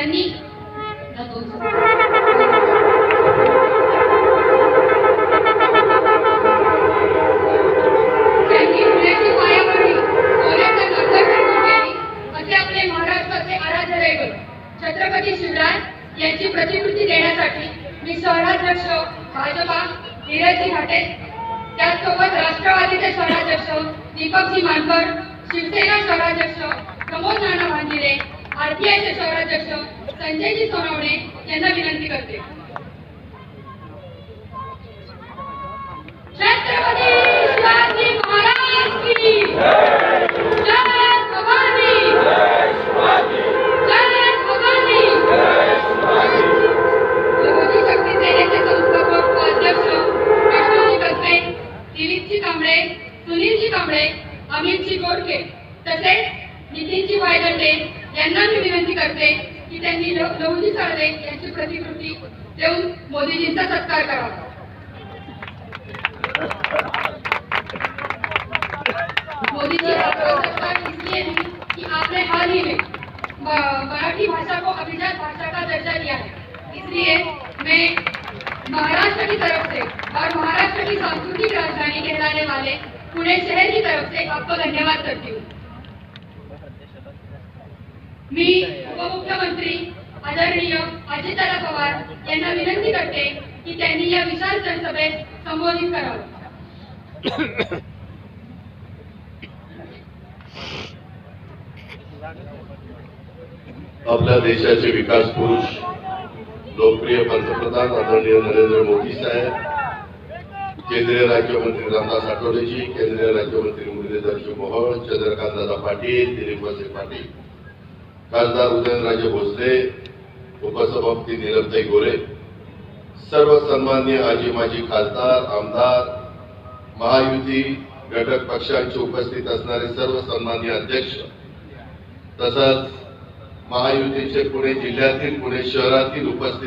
त्यांनी छत्रपती यांची प्रतिकृती देण्यासाठी मी शहराध्यक्ष भाजपा धीरजजी घाटे त्याचसोबत राष्ट्रवादीचे शहराध्यक्ष दीपकजी मानकर शिवसेना शहराध्यक्ष प्रमोद नाना भांजिरे आरपीआयचे शहराध्यक्ष संजयजी सोनवणे यांना विनंती करते. छत्रपती शिवाजी महाराज की कांबळे सुनीलजी कांबळे अमितजी गोडके तसेच नितीनजी वायदंडे विनंती करते की त्यांनी ल- लहुजी साळवे यांची प्रतिकृती देऊन मोदीजींचा सत्कार करावा. मोदी जी आपको इसलिए कि आपने हाल ही में, मराठी भाषा को अभिजात भाषा का दर्जा दिया है? इसलिए मैं महाराष्ट्र की तरफ़ से और महाराष्ट्र की सांस्कृतिक राजधानी कहलाने वाले पुणे शहर की तरफ़ से आपको धन्यवाद करती हूँ। मी उपमुख्यमंत्री आदरणीय अजितदादा पवार यांना विनंती करते की त्यांनी या विशाल जनसभेत संबोधित करावं. आपल्या देशाचे विकास पुरुष लोकप्रिय पंतप्रधान आदरणीय नरेंद्र मोदी साहेब केंद्रीय राज्यमंत्री रामदास आठवलेजी केंद्रीय राज्यमंत्री मुरलीधरजी मोहोळ चंद्रकांत दादा पाटील दिलीप वळसे पाटील. खासदार उदयनराजे भोसले उपसभापती नीलमताई गोरे सर्व सन्मान्य आजी माजी खासदार आमदार महायुती घटक पक्षांचे उपस्थित असणारे सर्व सन्मान्य अध्यक्ष तसंच महायुतीचे पुणे जिल्ह्यातील पुणे शहरातील उपस्थित